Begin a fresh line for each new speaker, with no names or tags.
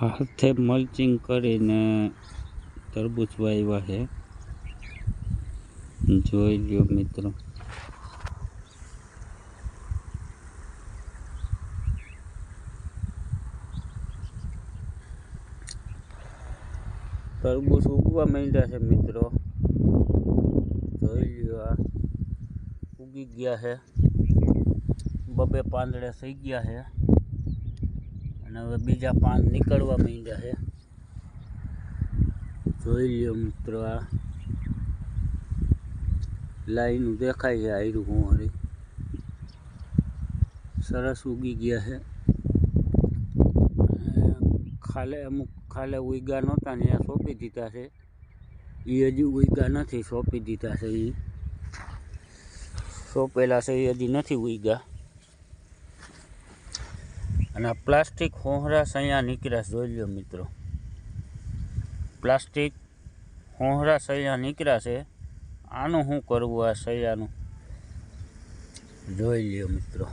હાથે મલ્ચિંગ કરીને તરબૂચ વાવ્યા છે જોઈ લ્યો મિત્રો તરબૂચ ઉગવા માંડ્યા છે મિત્રો જોઈ લ્યો આ ઉગી ગયા છે બબે પાંદડે થઈ ગયા છે અને હવે બીજા પાન નીકળવા માંડ્યા છે. જોઈ લ્યો મિત્રો આ લાઈન દેખાય છે આયરું કુંવરી સરસ ઉગી ગયા છે. ખાલે અમુક ખાલે ઉગ્યા નહોતા ને સોંપી દીધા છે. એ હજી ઉગ્યા નથી સોંપી દીધા છે એ સોંપેલા છે એ હજી નથી ઉગ્યા અને પ્લાસ્ટિક હોહરાશ અહીંયા નીકળ્યા જોઈ લો મિત્રો. પ્લાસ્ટિક હોહરાશ અહીંયા નીકળ્યા છે. આનું શું કરવું આ સૈયાનું? જોઈ લ્યો મિત્રો.